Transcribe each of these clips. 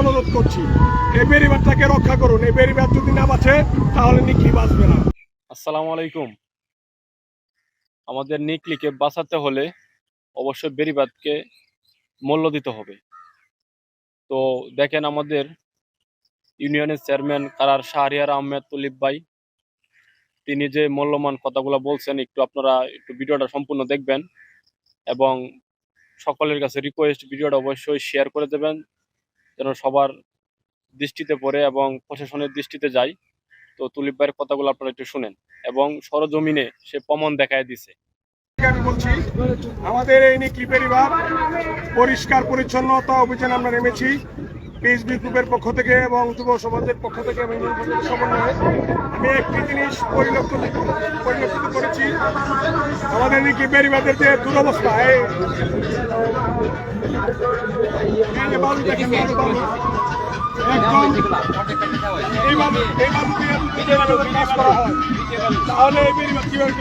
অনুরোধ করছি। এই বেরিবারটাকে রক্ষা করুন। এই বেরিবার যদি না বাঁচে তাহলে নিকলি বাঁচবে না। আসসালামু আলাইকুম। আমাদের নিকলিকে বাঁচাতে হলে অবশ্যই বেরিবাদকে মূল্য দিতে হবে। তো দেখেন আমাদের ইউনিয়নের চেয়ারম্যান কারার শাহরিয়ার আহমেদ তুলিব ভাই, তিনি যে মূল্যমান কথাগুলো বলছেন, একটু আপনারা একটু ভিডিওটা সম্পূর্ণ দেখবেন এবং সকলের কাছে রিকোয়েস্ট ভিডিওটা অবশ্যই শেয়ার করে দেবেন। যেন সবার দৃষ্টিতে পড়ে এবং প্রশাসনের দৃষ্টিতে যায় তো তুলিপ ভাইয়ের কথাগুলো আপনারা একটু শুনেন এবং সরজমিনে সে প্রমাণ দেখায় দিছে। আমি বলছি? আমাদের এই নিকলি পরিবার পরিষ্কার, পরিচ্ছন্নতা অভিযান আমরা নেমেছি। পিএইচবি গ্রুপের পক্ষ থেকে এবং যুব সমাজের পক্ষ থেকে এবং সমন্বয়ে আমি একটি জিনিস পরিলক্ষিত পরিলক্ষিত করেছি। আমাদের নিকলি পরিবারের যে দুরবস্থা তাহলে এই পরিবার কীভাবে?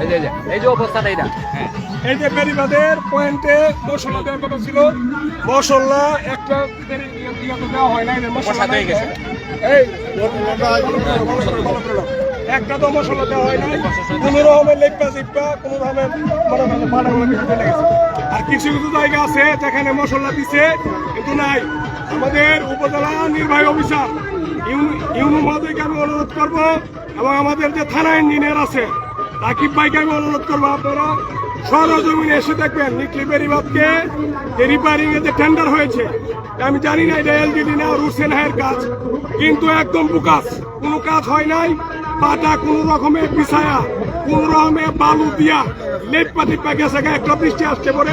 এই যে এই যে, এই যে এটা হ্যাঁ। এই যে বেরিবাদের পয়েন্টে মশলা দেওয়ার কথা ছিল। মশলা একটা দেওয়া হয় না মশলা গেছে। এই একটা তো মশলা দেওয়া হয় নাই। কোন রকমের লেপা জিপা কোন রকমের মনে করেন পাটাগুলো কিছু চলে গেছে। আর কিছু কিছু জায়গা আছে যেখানে মশলা দিছে কিন্তু নাই। আমাদের উপজেলা নির্বাহী অফিসার ইউনি- মহোদয়কে আমি অনুরোধ করব এবং আমাদের যে থানা ইঞ্জিনিয়ার আছে রাকিব ভাইকে আমি অনুরোধ করব আপনারা সরজমিনে এসে দেখবেন নিকলি বেরিবাদকে যে রিপেয়ারিং এর যে টেন্ডার হয়েছে। আমি জানি না এটা এলজিডি না রুসেন হায়ের কাজ, কিন্তু একদম বুকাস। কোনো কাজ হয় নাই পাটা কোন রকমে পিছায়া, কোন রকমে বালু দিয়া লেপ পাতি প্যাকেজ একটা বৃষ্টি আসছে পরে।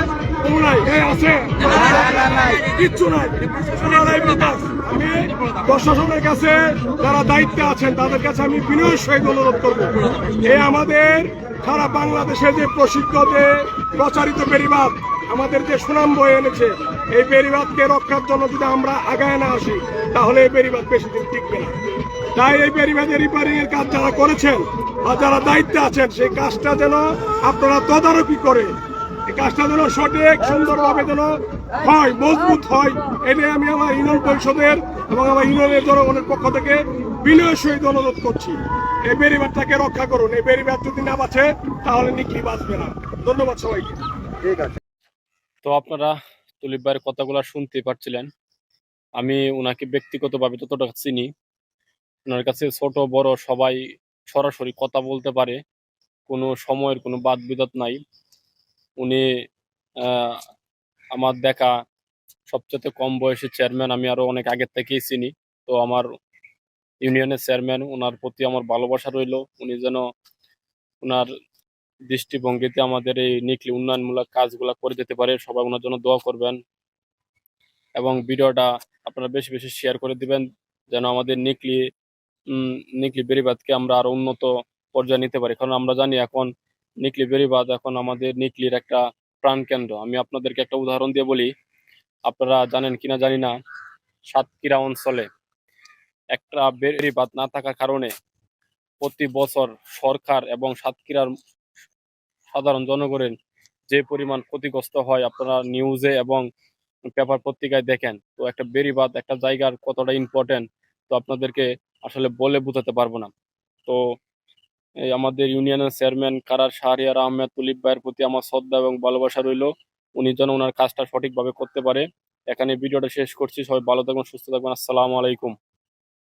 আছে। নাই। আমি প্রশাসনের কাছে যারা আছেন, তাদের কাছে আমি করব। আমাদের যে প্রচারিত বেরিবাদ আমাদের যে সুনাম বয়ে এনেছে, এই বেরিবাদকে রক্ষার জন্য যদি আমরা আগায় না আসি, তাহলে এই বেরিবাদ বেশি দিন টিকবে না। তাই এই বেরিবাদের রিপেয়ারিং এর কাজ যারা করেছেন বা যারা দায়িত্বে আছেন, সেই কাজটা যেন আপনারা তদারকি করে এই কাজটা যেন সঠিক সুন্দরভাবে যেন হয় মজবুত হয় এটাই আমি আমার ইউনিয়ন পরিষদের এবং আমার ইউনিয়নের জনগণের পক্ষ থেকে বিনয়ের সহিত অনুরোধ করছি। এই বেরিবারটাকে রক্ষা করুন এই বেরিবার যদি না বাঁচে তাহলে নিকলি বাঁচবে না। ধন্যবাদ সবাইকে। ঠিক আছে। তো আপনারা তুলিপ ভাইয়ের কথাগুলো শুনতে পারছিলেন। আমি ওনাকে ব্যক্তিগতভাবে ততটা চিনি ওনার কাছে ছোট বড় সবাই সরাসরি কথা বলতে পারে কোনো সময়ের কোনো বাদ বিদাত নাই। উনি আমার দেখা সবচেয়ে কম বয়সী চেয়ারম্যান আমি আরও অনেক আগের থেকেই চিনি। তো আমার ইউনিয়নের চেয়ারম্যান ওনার প্রতি আমার ভালোবাসা রইল। উনি যেন ওনার দৃষ্টিভঙ্গিতে আমাদের এই নিকলি উন্নয়নমূলক কাজগুলো করে যেতে পারে, সবাই ওনার জন্য দোয়া করবেন। এবং ভিডিওটা আপনারা বেশি বেশি শেয়ার করে দিবেন, যেন আমাদের নিকলি নিকলি বেরিবাদকে আমরা আরও উন্নত পর্যায়ে নিতে পারি। কারণ আমরা জানি এখন নিকলি বেরিবাদ এখন আমাদের নিকলির একটা প্রাণকেন্দ্র। আমি আপনাদেরকে একটা উদাহরণ দিয়ে বলি। আপনারা জানেন কিনা জানি না, সাতক্ষীরা অঞ্চলে একটা বেরিবাদ না থাকার কারণে প্রতি বছর সরকার এবং সাতক্ষীরার সাধারণ জনগণের যে পরিমাণ ক্ষতিগ্রস্ত হয় আপনারা নিউজে এবং পেপার পত্রিকায় দেখেন। তো একটা বেরিবাদ একটা জায়গার কতটা ইম্পর্টেন্ট তো আপনাদেরকে আসলে বলে বোঝাতে পারব না। তো আমাদের ইউনিয়নের চেয়ারম্যান কারার শাহরিয়ার আহমেদ তুলিপ ভাইয়ের প্রতি আমার শ্রদ্ধা এবং ভালোবাসা রইল। উনি যেন ওনার কাজটা সঠিকভাবে করতে পারে। এখানে ভিডিওটা শেষ করছি। সবাই ভালো থাকবেন, সুস্থ থাকবেন। আসসালামু আলাইকুম।